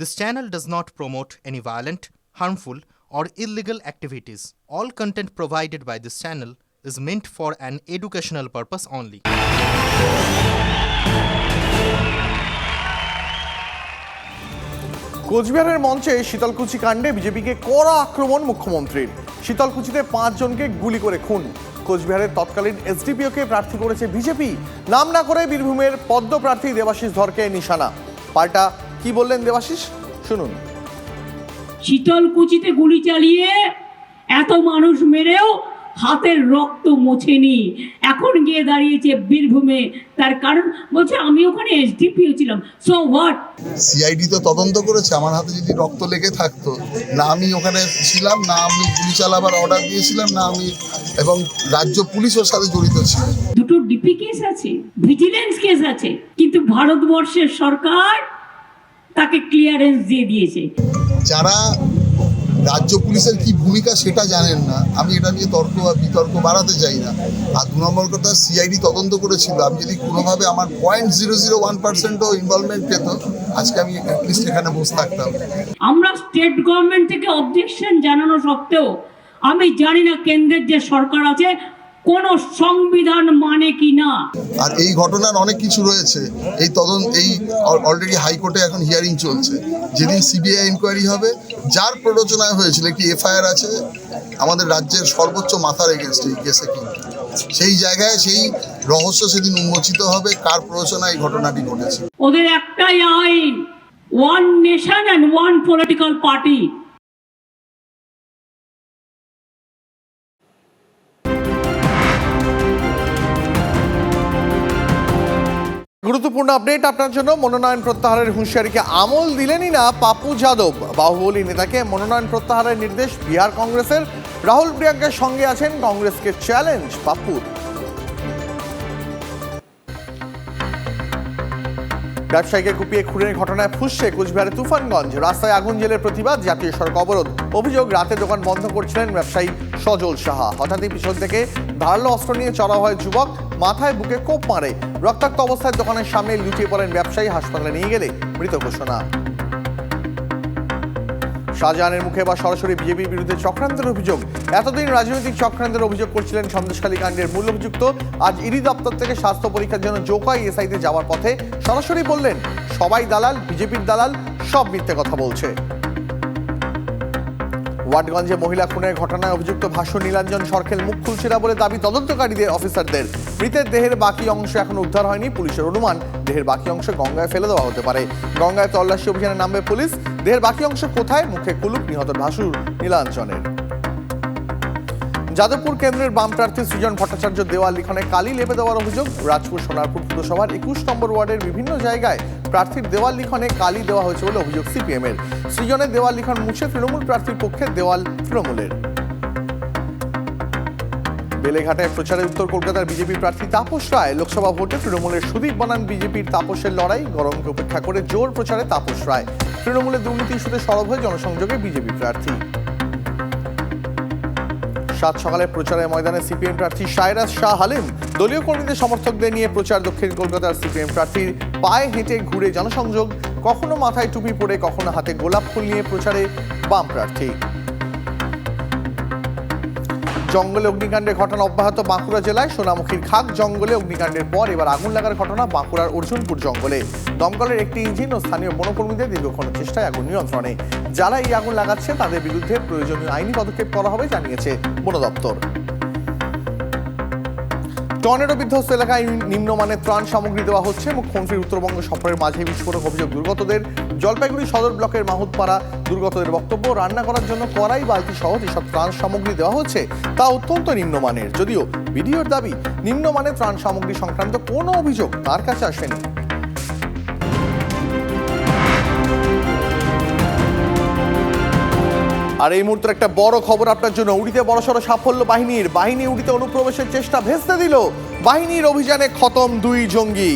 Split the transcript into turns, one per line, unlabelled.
This channel does not promote any violent, harmful, or illegal activities. All content provided by this channel is meant for an educational purpose only.
কোচবিহারের মঞ্চে শীতলকুচি কাণ্ডে বিজেপিকে কড়া আক্রমণ মুখ্যমন্ত্রীর শীতলকুচিতে পাঁচজনকে গুলি করে খুন কোচবিহারের তৎকালীন এসডিপিওকে প্রার্থী করেছে বিজেপি নাম না করে বীরভূমের পদ্ম প্রার্থী দেবাশিস ধরকে নিশানা পাল্টা কি বললেন দেবাশিস? শুনুন।
শীতলকুচিতে গুলি চালিয়ে এত মানুষ মেরেও হাতের রক্ত মোছেনি। এখন গিয়ে দাঁড়িয়েছে বীরভূমে। তার কারণ বলছে আমি ওখানে এসডিপিও ছিলাম। সো হোয়াট
সিআইডি তো তদন্ত করেছে। আমার হাতে যদি রক্ত লেগে থাকতো না আমি ওখানে ছিলাম না আমি গুলি চালাবার অর্ডার দিয়েছিলাম না আমি এবং রাজ্য পুলিশের সাথে জড়িত ছিল।
দুটো ডিপি কেস আছে ভিজিলেন্স কেস আছে কিন্তু ভারতবর্ষের সরকার তাকে ক্লিয়ারেন্স দিয়ে দিয়েছে।
যারা রাজ্য পুলিশের কি ভূমিকা সেটা জানেন না। আমি এটা নিয়ে তর্ক বা বিতর্ক বাড়াতে চাই না। আর দু নম্বর কথা সিআইডি তদন্ত করেছিল। আমি যদি কোনোভাবে আমার পয়েন্ট জিরো জিরো ওয়ান পার্সেন্টও ইনভলভমেন্ট পেত আজকে আমি অ্যাটলিস্ট এখানে বসে থাকতাম।
আমরা স্টেট গভর্নমেন্ট থেকে অবজেকশন জানানো সত্ত্বেও আমি জানি না কেন্দ্রের যে সরকার আছে কোন সংবিধান মানে কি না?
আর এই ঘটনার অনেক কিছু রয়েছে। এই তদন্ত এই অলরেডি হাইকোর্টে এখন হিয়ারিং চলছে। যেদিন সিবিআই ইনকোয়ারি হবে যার প্ররোচনায় হয়েছিল একটি এফআইআর আছে আমাদের রাজ্যের সর্বোচ্চ মাথার এগেনস্ট এই কেসে কিন্তু সেই জায়গায় সেই রহস্য সেদিন উন্মোচিত হবে কার প্ররোচনায় এই ঘটনাটি ঘটেছে।
ওদের একটাই আইন one nation and one political party
গুরুত্বপূর্ণ আপডেট আপনার জন্য। মনোনয়ন প্রত্যাহারের হুঁশিয়ারিকে আমল দিলেনই না পাপু যাদব। বাহুবলী নেতাকে মনোনয়ন প্রত্যাহারের নির্দেশ বিহার কংগ্রেসের। রাহুল প্রিয়াঙ্কার সঙ্গে আছেন কংগ্রেসকে চ্যালেঞ্জ পাপ্পুর ব্যবসায়ীকে কুপিয়ে খুনের ঘটনায় ফুসছে কুচবিহারে তুফানগঞ্জ। রাস্তায় আগুন জেলের প্রতিবাদ, জাতীয় সড়ক অবরোধ। অভিযোগ, রাতে দোকান বন্ধ করছিলেন ব্যবসায়ী সজল সাহা। হঠাৎই পিছন থেকে ধারালো অস্ত্র নিয়ে চড়া হয় যুবক, মাথায় বুকে কোপ মারে। রক্তাক্ত অবস্থায় দোকানের সামনে লুটিয়ে পড়েন ব্যবসায়ী, হাসপাতালে নিয়ে গেলে মৃত ঘোষণা। শাহজাহানের মুখে বা সরাসরি বিজেপির বিরুদ্ধে চক্রান্তের অভিযোগ। এতদিন রাজনৈতিক চক্রান্তের অভিযোগ করছিলেন সন্দেশখালী কাণ্ডের মূল অভিযুক্ত আজ ইডি দপ্তর থেকে স্বাস্থ্য পরীক্ষার জন্য জোকাই এসআইতে যাওয়ার পথে সরাসরি বললেন, সবাই দালাল, বিজেপির দালাল, সব মিথ্যে কথা বলছে। ওয়াটগঞ্জে মহিলা খুনের ঘটনায় অভিযুক্ত ভাষ্য নীলাঞ্জন সরকেল মুখ খুলছে না বলে দাবি তদন্তকারীদের, অফিসারদের। মৃতের দেহের বাকি অংশ এখন উদ্ধার হয়নি, পুলিশের অনুমান। দেহের বাকি অংশ গঙ্গায় ফেলে দেওয়া হতে পারে। গঙ্গায় তল্লাশি অভিযানে নামবে পুলিশ। দেহের বাকি অংশ কোথায়? মুখে কুলুপ, নিহত ভাসুর নীলাঞ্জনের যাদবপুর কেন্দ্রের বাম প্রার্থী সৃজন ভট্টাচার্য দেওয়াল লিখনে কালি লেপে দেওয়ার অভিযোগ। রাজপুর সোনারপুর পুরসভার একুশ নম্বর ওয়ার্ডের বিভিন্ন জায়গায় প্রার্থীর দেওয়াল লিখনে কালি দেওয়া হয়েছে বলে অভিযোগ সিপিএমের। সৃজনের দেওয়াল লিখন মুছে তৃণমূল প্রার্থীর পক্ষে দেওয়াল তৃণমূলের। বেলেঘাটায় প্রচারে উত্তর কলকাতার বিজেপি প্রার্থী তাপস রায়। লোকসভা ভোটে তৃণমূলের সুদীপ বনাম বিজেপির তাপসের লড়াই। গরমকে উপেক্ষা করে জোর প্রচারে তাপস রায়। তৃণমূলের দুর্নীতি ইস্যুতে সরব হয়ে জনসংযোগে বিজেপি প্রার্থী। সাত সকালে প্রচারের ময়দানে সিপিএম প্রার্থী সাইরাস শাহ হালিম। দলীয় কর্মীদের সমর্থকদের নিয়ে প্রচার দক্ষিণ কলকাতার সিপিএম প্রার্থীর পায়ে হেঁটে ঘুরে জনসংযোগ। কখনো মাথায় টুপি পরে, কখনো হাতে গোলাপ ফুল নিয়ে প্রচারে বাম প্রার্থী। জঙ্গলে অগ্নিকাণ্ডের ঘটনা অব্যাহত বাঁকুড়া জেলায়। সোনামুখীর খাক জঙ্গলে অগ্নিকাণ্ডের পর এবার আগুন লাগার ঘটনা বাঁকুড়ার অর্জুনপুর জঙ্গলে। দমকলের একটি ইঞ্জিন ও স্থানীয় বনকর্মীদের দীর্ঘক্ষণ চেষ্টায় আগুন নিয়ন্ত্রণে। যারা এই আগুন লাগাচ্ছে, তাদের বিরুদ্ধে প্রয়োজনীয় আইনি পদক্ষেপ করা হবে, জানিয়েছে বন দপ্তর টর্নেডো বিধ্বস্ত এলাকায় নিম্নমানের ত্রাণ সামগ্রী দেওয়া হচ্ছে। মুখ্যমন্ত্রীর উত্তরবঙ্গ সফরের মাঝে বিস্ফোরক অভিযোগ দুর্গতদের। জলপাইগুড়ি সদর ব্লকের মাহুতপাড়া দুর্গতদের বক্তব্য, রান্না করার জন্য কড়াই, বালতি সহ যেসব ত্রাণ সামগ্রী দেওয়া হচ্ছে, তা অত্যন্ত নিম্নমানের। যদিও বিডিওর দাবি, নিম্নমানের ত্রাণ সামগ্রী সংক্রান্ত কোনো অভিযোগ তার কাছে আসেনি। আর এই মুহূর্তে একটা বড় খবর আপনার জন্য। উড়িতে বড়সড় সাফল্য বাহিনীর। বাহিনী উড়িতে অনুপ্রবেশের চেষ্টা ভেস্তে দিল। বাহিনীর অভিযানে খতম দুই জঙ্গি।